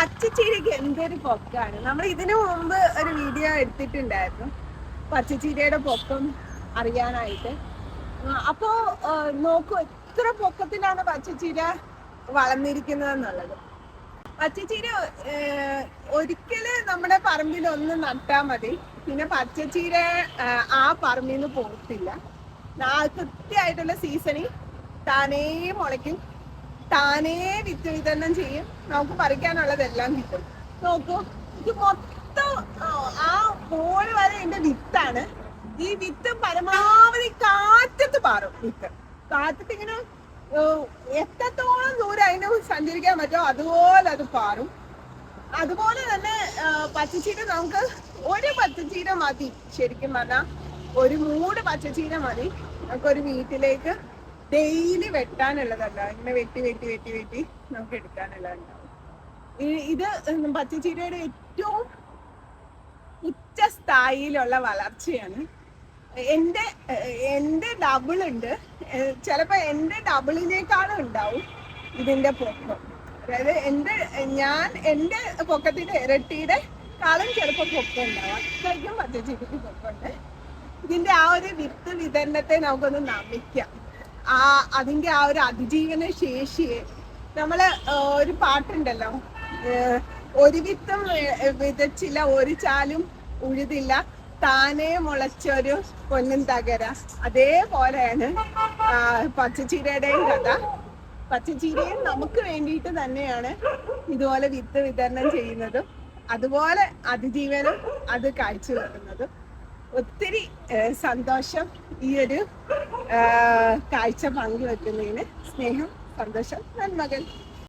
പച്ചച്ചീരക്ക് എന്തൊരു പൊക്കാണ്. നമ്മൾ ഇതിനു മുമ്പ് ഒരു വീഡിയോ എടുത്തിട്ടുണ്ടായിരുന്നു. പച്ചച്ചീരയുടെ പൊക്കം അറിയാനായിട്ട്. അപ്പോ നോക്കൂ എത്ര പൊക്കത്തിലാണ് പച്ചച്ചീര വളർന്നിരിക്കുന്നത് എന്നുള്ളത് പച്ചച്ചീര ഒരിക്കൽ നമ്മുടെ പറമ്പിൽ ഒന്ന് നട്ടാ മതി. പിന്നെ പച്ചച്ചീര ആ, പറമ്പിൽ നിന്ന് പോകത്തില്ല. കൃത്യമായിട്ടുള്ള സീസണിൽ താനേ മുളയ്ക്കും. താനേ വിത്ത് വിതരണം ചെയ്യും. നമുക്ക് പറിക്കാനുള്ളതെല്ലാം കിട്ടും. നോക്കൂ ഇത് മൊത്തം ആ, മോൾ വരെ എന്റെ വിത്താണ് ഈ വിത്ത് പരമാവധി കാറ്റത്ത് പാറും വിത്ത് കാറ്റത്ത് ഇങ്ങനെ എത്രത്തോളം ദൂരം അതിന് സഞ്ചരിക്കാൻ പറ്റുമോ അതുപോലെ അത് പാറും. അതുപോലെ തന്നെ പച്ചച്ചീര നമുക്ക് ഒരു പച്ചച്ചീര മതി. ശരിക്കും പറഞ്ഞാൽ ഒരു മൂട് പച്ചച്ചീര മതി. നമുക്കൊരു വീട്ടിലേക്ക് ഡെയിലി വെട്ടാനുള്ളതല്ല. ഇങ്ങനെ വെട്ടി വെട്ടി വെട്ടി വെട്ടി നമുക്ക് എടുക്കാനുള്ളതുണ്ടാവും ഇത് പച്ചച്ചീരയുടെ ഏറ്റവും ഉച്ച സ്ഥായിലുള്ള വളർച്ചയാണ്. എന്റെ എന്റെ ഡബിൾ ഉണ്ട്. ചിലപ്പോൾ ചിലപ്പോ എന്റെ ഡബിളിനേക്കാളും ഉണ്ടാവും ഇതിന്റെ പൊക്കം. അതായത് എന്റെ ഞാൻ എന്റെ പൊക്കത്തിന്റെ ഇരട്ടിയുടെ കാളും ചിലപ്പോ പൊക്കം ഉണ്ടാവും. അത്രയ്ക്കും പച്ചച്ചീരക്ക് പൊക്കമുണ്ട്. ഇതിന്റെ ആ ഒരു വിത്ത് വിതരണത്തെ നമുക്കൊന്ന് നമിക്കാം. ആ അതിന്റെ ആ ഒരു അതിജീവന ശേഷിയെ നമ്മൾ ഒരു പാട്ടുണ്ടല്ലോ. ഒരു വിത്തം വിതച്ചില്ല ഒരു ചാലും ഉഴുതില്ല താനെ മുളച്ചൊരു പൊന്നും തകര. അതേപോലെയാണ് പച്ചച്ചീരയുടെയും കഥ. പച്ചച്ചീരയും നമുക്ക് വേണ്ടിയിട്ട് തന്നെയാണ് ഇതുപോലെ വിത്ത് വിതരണം ചെയ്യുന്നതും അതുപോലെ അതിജീവനം അത് കാഴ്ചവെക്കുന്നതും. ഒത്തിരി സന്തോഷം ഈ ഒരു കാഴ്ച പങ്കുവെക്കുന്നതിന് സ്നേഹം സന്തോഷം നന്മകൾ.